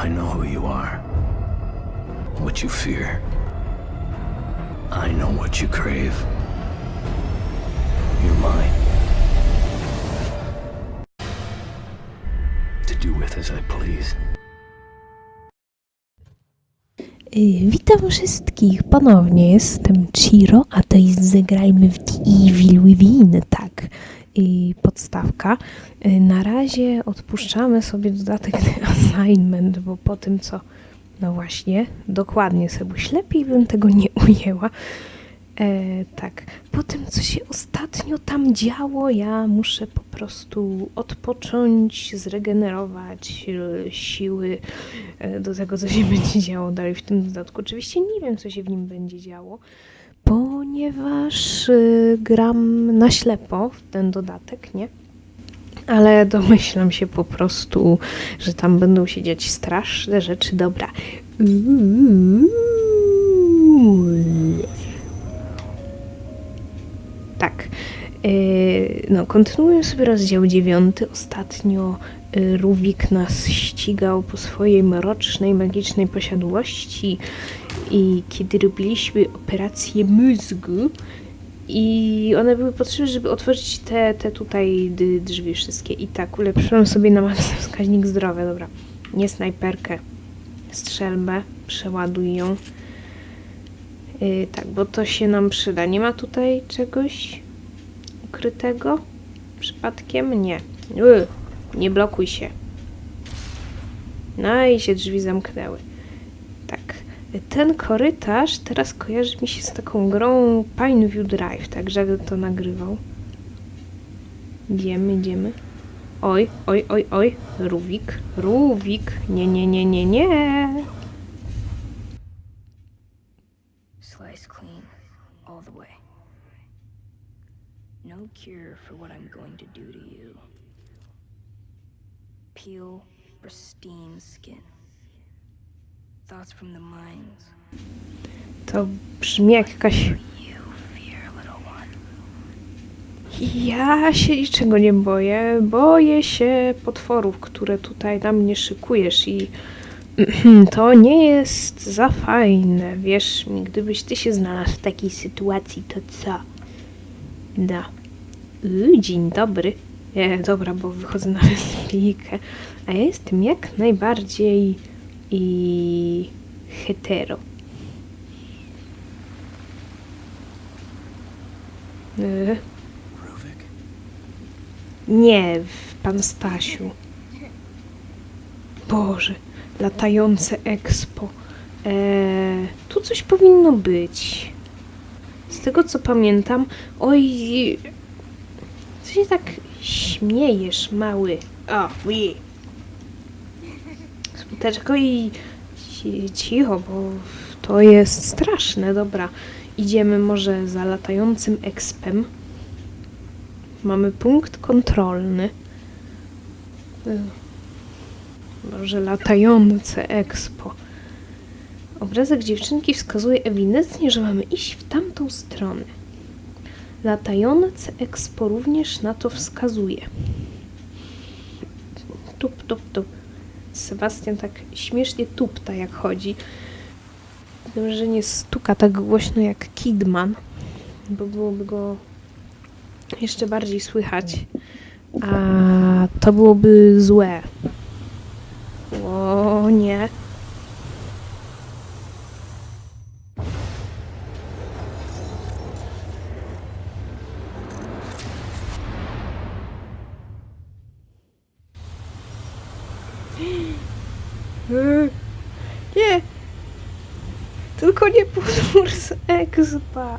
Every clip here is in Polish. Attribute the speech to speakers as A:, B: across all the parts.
A: I know who you are. What you fear. I know what you crave. You're mine. To do with as I please.
B: Y, Witam wszystkich ponownie, jestem Chiro, a to jest Zagrajmy w Evil Within, tak, y, podstawka. Y, Na razie odpuszczamy sobie dodatek Assignment, bo po tym co, no właśnie, dokładnie Sebuś, lepiej bym tego nie ujęła. E, tak, po tym co się ostatnio tam działo, ja muszę po prostu odpocząć, zregenerować e, siły e, do tego, co się będzie działo dalej w tym dodatku. Oczywiście nie wiem, co się w nim będzie działo, ponieważ y, gram na ślepo w ten dodatek, nie? Ale domyślam się po prostu, że tam będą się dziać straszne rzeczy. Dobra. Tak. Yy, No, kontynuuję sobie rozdział dziewiąty. Ostatnio yy, Rubik nas ścigał po swojej mrocznej, magicznej posiadłości i kiedy robiliśmy operację mózgu i one były potrzebne, żeby otworzyć te, te tutaj drzwi wszystkie. I tak, ulepszyłem sobie na wskaźnik zdrowia. Dobra, nie snajperkę, strzelbę, przeładuj ją. Yy, tak, bo to się nam przyda. Nie ma tutaj czegoś ukrytego? Przypadkiem? Nie. Yy, nie blokuj się. No i się drzwi zamknęły. Tak. Ten korytarz teraz kojarzy mi się z taką grą Pineview Drive, także to nagrywał. Idziemy, idziemy. Oj, oj, oj, oj. Ruwik, Ruwik. Nie, nie, nie, nie, nie.
C: Slice clean, all the way. No cure for what I'm going to do to you. Peel pristine skin.
B: To brzmi jak jakaś. Ja się niczego nie boję. Boję się potworów, które tutaj na mnie szykujesz i to nie jest za fajne. Wierz mi, gdybyś ty się znalazł w takiej sytuacji, to co? Da. Yy, dzień dobry. E, dobra, bo wychodzę na replikę. A ja jestem jak najbardziej i hetero.
A: Ruvik?
B: Nie, pan Stasiu. Boże, latające expo. Eee, tu coś powinno być. Z tego co pamiętam, oj. Co się tak śmiejesz, mały? O, ui. Smuteczko i ci- cicho, bo to jest straszne. Dobra, idziemy może za latającym expem. Mamy punkt kontrolny. Y, Może latające expo. Obrazek dziewczynki wskazuje ewidentnie, że mamy iść w tamtą stronę. Latające expo również na to wskazuje. Tup, tup, tup. Sebastian tak śmiesznie tupta jak chodzi. Dobrze, że nie stuka tak głośno jak Kidman, bo byłoby go jeszcze bardziej słychać. A to byłoby złe. Tylko nie potwór z Expa.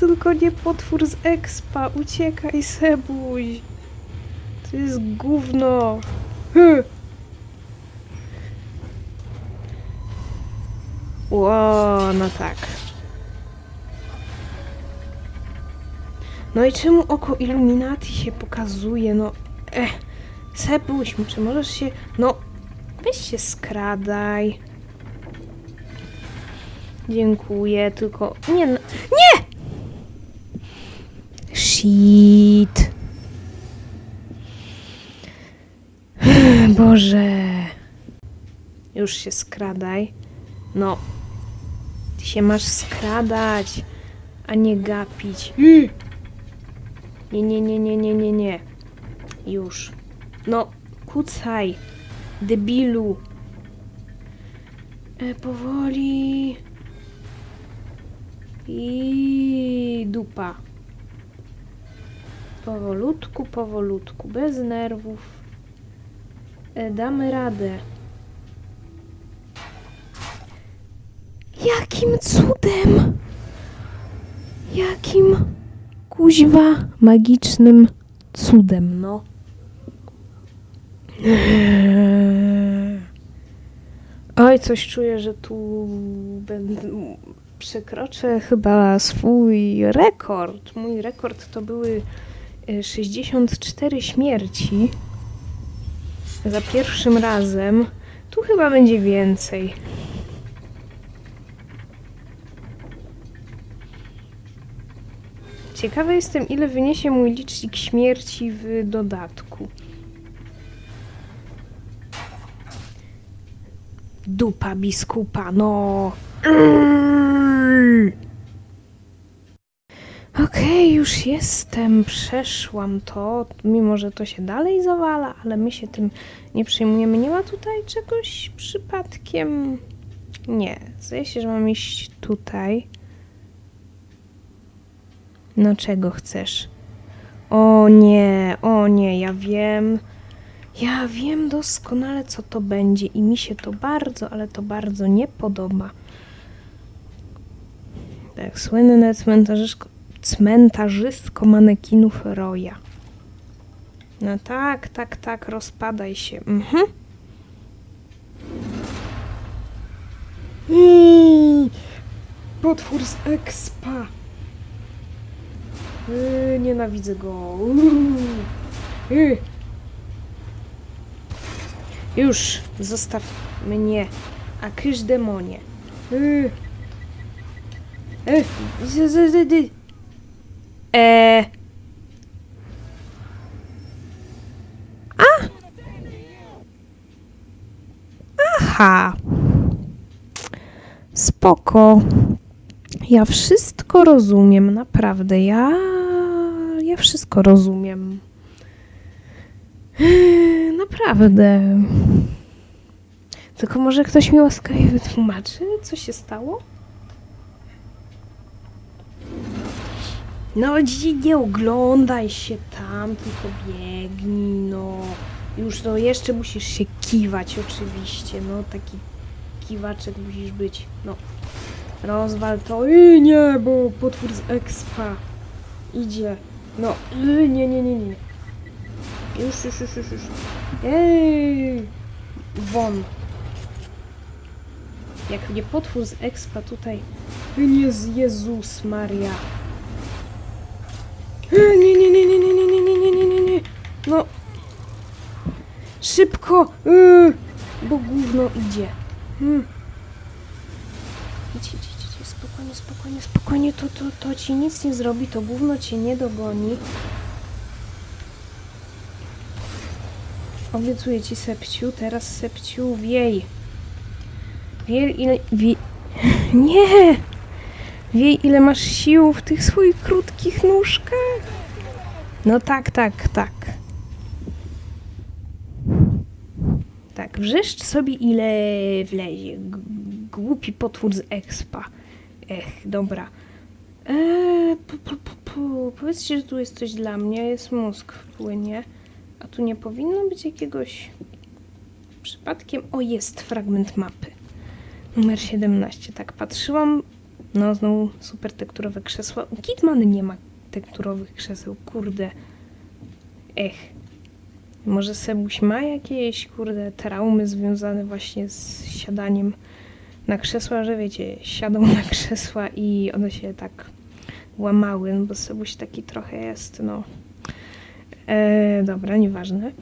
B: Tylko nie potwór z Expa. Uciekaj, Sebuś. To jest gówno. Hy. Ło, no tak. No i czemu oko Illuminati się pokazuje? No, eh. Sebuś, czy możesz się... No, weź się skradaj. Dziękuję, tylko... Nie, no... Nie! Shit. Boże. Już się skradaj. No. Ty się masz skradać, a nie gapić. Nie, nie, nie, nie, nie, nie, nie. Już. No, kucaj. Debilu. E, powoli. I dupa. Powolutku, powolutku, bez nerwów. E, damy radę. Jakim cudem? Jakim kuźwa magicznym cudem, no. Oj, coś czuję, że tu będę. Przekroczę chyba swój rekord. Mój rekord to były e, 64 śmierci. Za pierwszym razem. Tu chyba będzie więcej. Ciekawa jestem, ile wyniesie mój licznik śmierci w dodatku. Dupa biskupa, no. Już jestem, przeszłam to, mimo że to się dalej zawala, ale my się tym nie przejmujemy. Nie ma tutaj czegoś przypadkiem? Nie, zdaje się, że mam iść tutaj. No czego chcesz? O nie, o nie, ja wiem. Ja wiem doskonale, co to będzie i mi się to bardzo, ale to bardzo nie podoba. Tak, słynne cmentarzysko, cmentarzystko manekinów Roya. No tak, tak, tak, rozpadaj się. Mhm. Mm, Potwór z expa. Yy, nienawidzę go. Yy. Yy. Już, zostaw mnie. A kysz demonie. Yy. E, E. A! Aha. Spoko. Ja wszystko rozumiem, naprawdę. Ja. Ja wszystko rozumiem. Yy, Naprawdę. Tylko może ktoś mi łaskawie wytłumaczy, co się stało? No, dzi- nie oglądaj się tam, tylko biegnij, no. Już, no, jeszcze musisz się kiwać, oczywiście, no, taki kiwaczek musisz być, no. Rozwal to, i nie, bo potwór z expa idzie, no, y, nie, nie, nie, nie. Już, już, już, już, już. Ej! Won. Jak mnie potwór z expa tutaj... Nie, z Jezus Maria. E, Nie, nie, nie, nie, nie, nie, nie, nie, nie, nie, nie, nie. No. Szybko! Yy, bo gówno idzie. Hmm. Idź, idź, idź, idź, spokojnie, spokojnie, spokojnie, to, to, to ci nic nie zrobi, to gówno cię nie dogoni. Obiecuję ci, Sepciu, teraz Sepciu, wiej. Wiej, ile... Wie... Nie! Wiej, ile masz sił w tych swoich krótkich nóżkach. No tak, tak, tak. Tak, wrzeszcz sobie ile wlezie. G- Głupi potwór z expa. Ech, dobra. Eee. Powiedzcie, że tu jest coś dla mnie. Jest mózg wpłynie. A tu nie powinno być jakiegoś... Przypadkiem... O, jest fragment mapy. Numer 17. Tak, patrzyłam. No, znowu super tekturowe krzesła. U Kidman nie ma tekturowych krzeseł. Kurde. Ech. Może Sebuś ma jakieś, kurde, traumy związane właśnie z siadaniem na krzesła, że wiecie, siadą na krzesła i one się tak łamały, no bo Sebuś taki trochę jest, no. E, dobra, nieważne.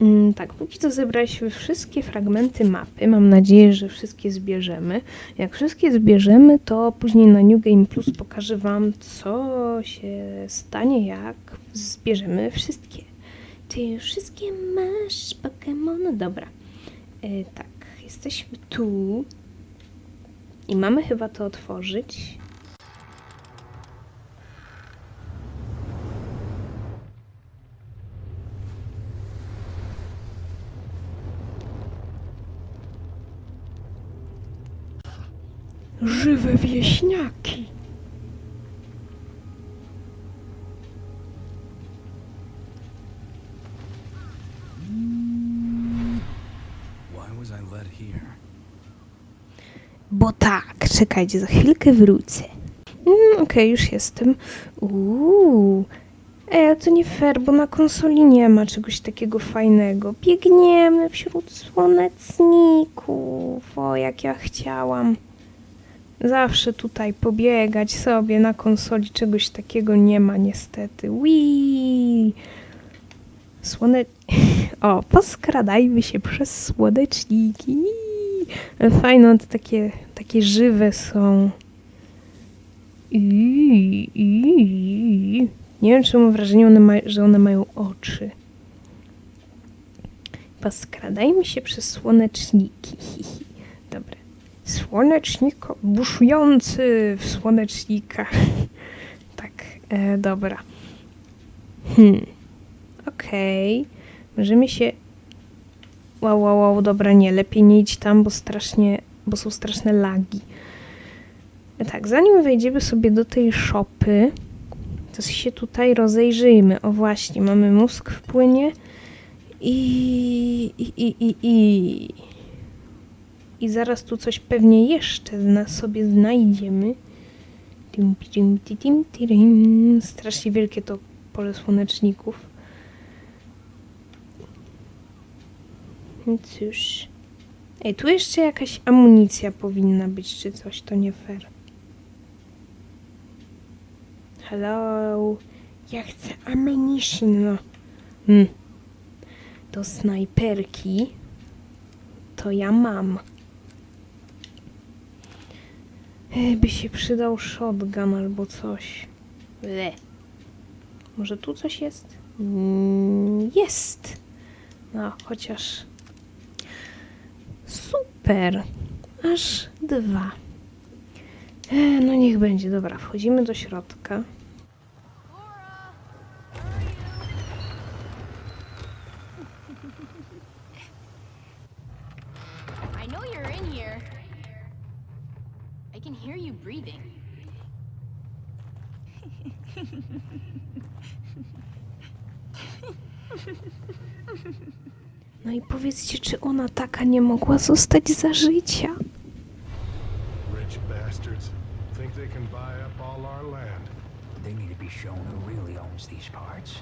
B: Mm, tak, póki co zebraliśmy wszystkie fragmenty mapy. Mam nadzieję, że wszystkie zbierzemy. Jak wszystkie zbierzemy, to później na New Game Plus pokażę Wam, co się stanie, jak zbierzemy wszystkie. Ty wszystkie masz Pokémony? Dobra. E, tak, jesteśmy tu. I mamy chyba to otworzyć. Żywe wieśniaki. Bo tak, czekajcie, za chwilkę wrócę. Mm, Okej, już jestem. Uuu. Ej, ale to nie fair, bo na konsoli nie ma czegoś takiego fajnego. Biegniemy wśród słoneczników. O, jak ja chciałam. Zawsze tutaj pobiegać sobie na konsoli czegoś takiego nie ma niestety. Wii. Słone... O, poskradajmy się przez słoneczniki. Fajne, to takie, takie żywe są. Nie wiem, czy mam wrażenie, że one mają oczy. Poskradajmy się przez słoneczniki. Dobra. Słoneczniko, buszujący w słonecznikach. Tak, e, dobra. Hmm. Okej. Możemy się Wow, wow, wow, dobra, nie, lepiej nie idź tam, bo strasznie, bo są straszne lagi. Tak, zanim wejdziemy sobie do tej szopy, to się tutaj rozejrzyjmy. O właśnie, mamy mózg w płynie i, i, i, i, i. I zaraz tu coś pewnie jeszcze na sobie znajdziemy. Tim, tim, tim, tim. Strasznie wielkie to pole słoneczników. No Cóż. Ej, tu jeszcze jakaś amunicja powinna być, czy coś, to nie fair. Hello. Ja chcę ammunition, no. Hmm. Do snajperki to ja mam. Ej, by się przydał shotgun albo coś. Le. Może tu coś jest? Mm, jest. No, chociaż Super. Aż dwa. E, no niech będzie, dobra, wchodzimy do środka. Ona taka nie mogła zostać za życia?
D: Rich bastards think they can buy up all our land.
A: They need to be shown who really owns these parts.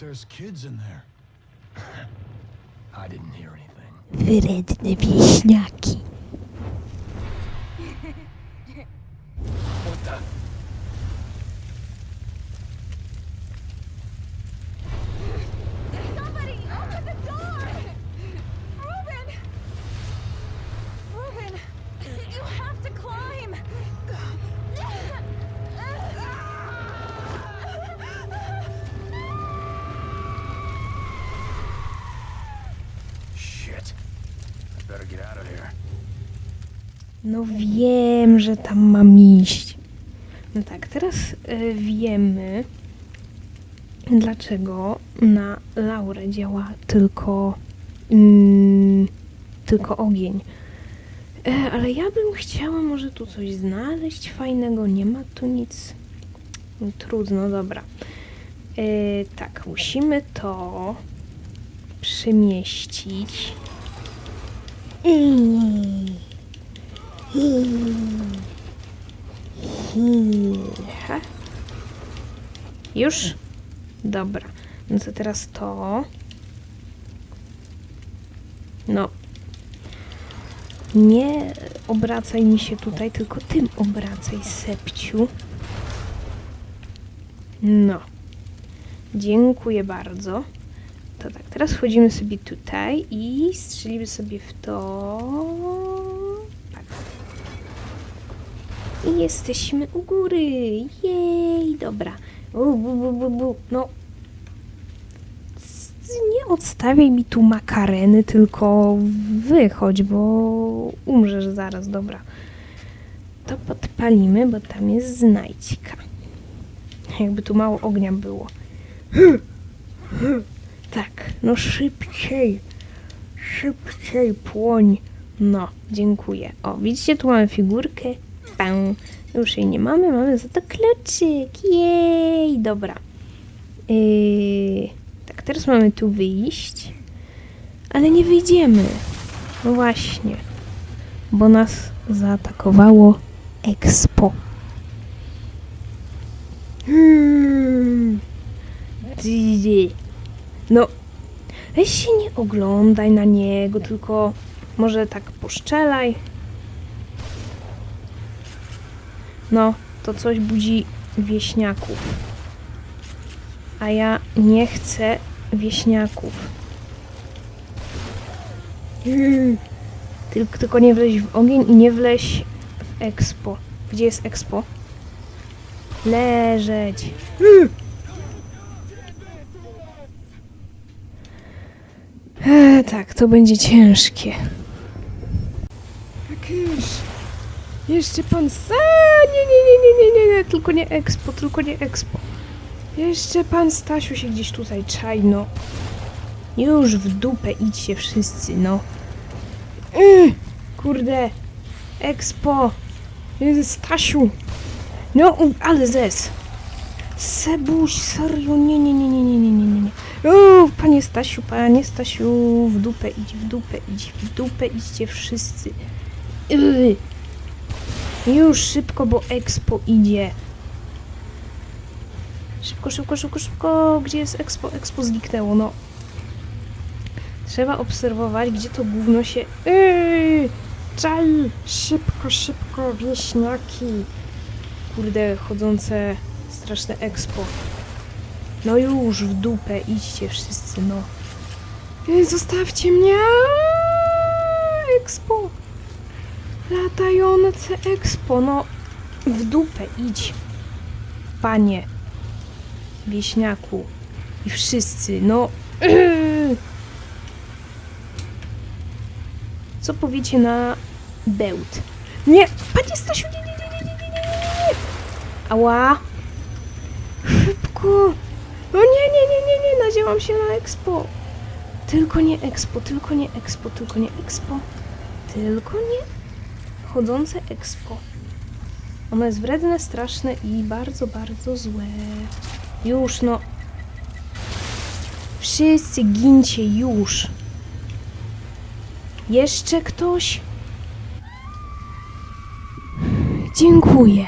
D: There's kids in there.
A: I didn't hear anything.
B: Wredne wieśniaki. No wiem, że tam mam iść. No tak, teraz y, wiemy, dlaczego na Laurę działa tylko, mm, tylko ogień. E, ale ja bym chciała może tu coś znaleźć fajnego. Nie ma tu nic. No, Trudno, dobra. E, tak, musimy to przemieścić. Mm. Już? Dobra. No to teraz to. No. Nie obracaj mi się tutaj, tylko tym obracaj, sepciu. No. Dziękuję bardzo. To tak, teraz wchodzimy sobie tutaj i strzelimy sobie w to. Tak. I jesteśmy u góry. Jej, dobra. Bu, bu, bu, bu. No. Nie odstawiaj mi tu makareny, tylko wychodź, bo umrzesz zaraz, dobra. To podpalimy, bo tam jest znajdźka. Jakby tu mało ognia było. Tak, no szybciej. Szybciej płoń. No, dziękuję. O, widzicie, tu mamy figurkę. Pę. Już jej nie mamy, mamy za to kluczyk. Jej, dobra. Yy, tak, teraz mamy tu wyjść. Ale nie wyjdziemy. No właśnie. Bo nas zaatakowało Expo. Hmm. No, weź się nie oglądaj na niego, tylko może tak poszczelaj. No, to coś budzi wieśniaków. A ja nie chcę wieśniaków. Mm. Tylko, tylko nie wleź w ogień i nie wleź w expo. Gdzie jest expo? Leżeć. E, tak, to będzie ciężkie. Jakieś. Jeszcze pan Sa... Nie, nie, nie, nie, nie, nie, tylko nie Expo, tylko nie Expo. Jeszcze pan Stasiu się gdzieś tutaj czajno. Już w dupę idźcie wszyscy, no. Yy, kurde. Expo. Yy, Stasiu. No, ale zes. Sebuś, serio, nie, nie, nie, nie, nie, nie, nie, nie, nie. Panie Stasiu, panie Stasiu, w dupę idź, w dupę idź, w dupę idźcie wszyscy. Yy. Już szybko, bo Expo idzie. Szybko, szybko, szybko, szybko. Gdzie jest Expo? Expo zniknęło, no. Trzeba obserwować, gdzie to gówno się... Yy. Czaj! Szybko, szybko, wieśniaki. Kurde, chodzące straszne Expo. No już, w dupę, idźcie wszyscy, no. Zostawcie mnie! Expo! Latające Expo, no w dupę idź. Panie wieśniaku i wszyscy, no. Co powiecie na bełt? Nie, panie Stasiu, nie, nie, nie, nie, nie, nie, nie. Ała. Szybko. No nie, nie, nie, nie, nie, nadziałam się na Expo. Tylko nie Expo, tylko nie Expo, tylko nie Expo. Tylko nie chodzące Expo. Ono jest wredne, straszne i bardzo, bardzo złe. Już no. Wszyscy gincie już. Jeszcze ktoś? Dziękuję.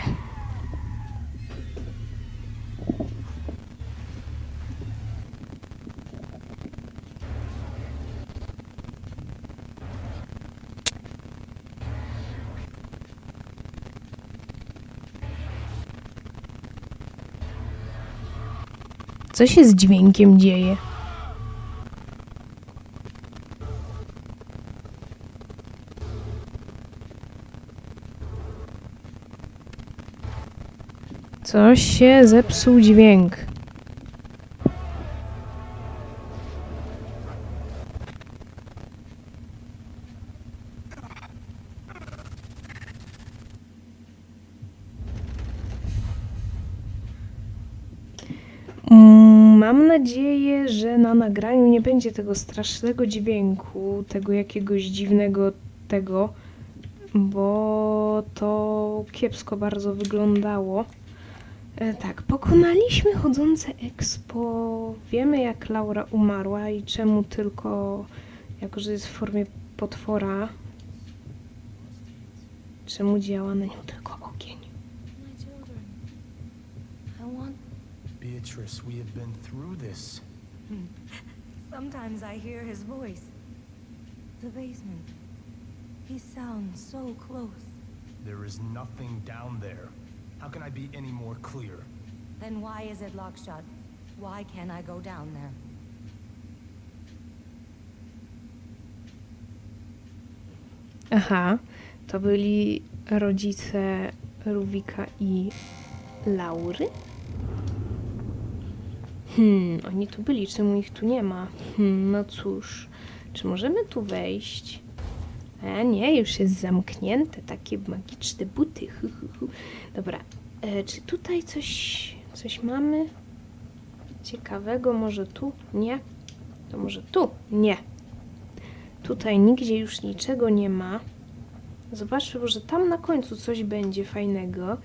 B: Co się z dźwiękiem dzieje? Coś się zepsuł dźwięk. Mam nadzieję, że na nagraniu nie będzie tego strasznego dźwięku, tego jakiegoś dziwnego tego, bo to kiepsko bardzo wyglądało. E, tak, pokonaliśmy chodzące expo. Wiemy jak Laura umarła i czemu tylko, jako że jest w formie potwora, czemu działa na nią tylko
E: Beatrice, we have been through this.
F: Sometimes I hear his voice. The basement. He sounds so close.
E: There is nothing down there. How can I be any more clear?
F: Then why is it locked shut? Why can't I go down there?
B: Aha, to byli rodzice Ruwika i Laury? Hmm, oni tu byli, czemu ich tu nie ma? Hmm, no cóż, czy możemy tu wejść? A nie, już jest zamknięte, takie magiczne buty. Dobra, e, czy tutaj coś, coś mamy ciekawego? Może tu? Nie? To może tu? Nie. Tutaj nigdzie już niczego nie ma. Zobaczmy, może tam na końcu coś będzie fajnego.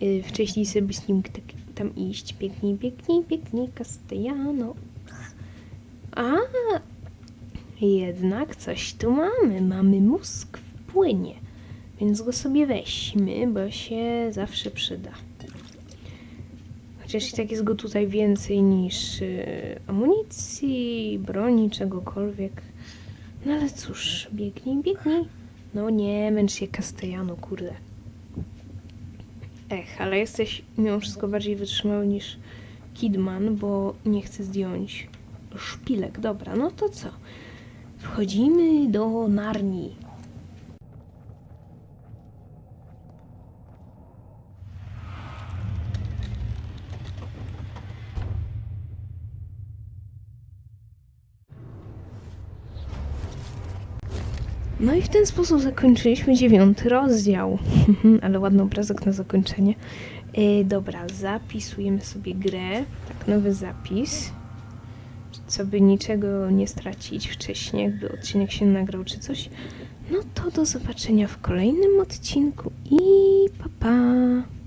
B: Yy, wcześniej sobie z nim tak, tam iść. Biegnij, biegnij, biegnij, Castellano. A, jednak coś tu mamy. Mamy mózg w płynie. Więc go sobie weźmy, bo się zawsze przyda. Chociaż i tak jest go tutaj więcej niż yy, amunicji, broni, czegokolwiek. No ale cóż, biegnij, biegnij. No nie, męcz się Castellano, kurde. Ech, ale jesteś mimo wszystko bardziej wytrzymały niż Kidman, bo nie chcę zdjąć szpilek. Dobra, no to co? Wchodzimy do Narni. No i w ten sposób zakończyliśmy dziewiąty rozdział. Ale ładny obrazek na zakończenie. E, dobra, zapisujemy sobie grę. Tak, nowy zapis. Co by niczego nie stracić wcześniej, jakby odcinek się nagrał czy coś. No to do zobaczenia w kolejnym odcinku i pa pa!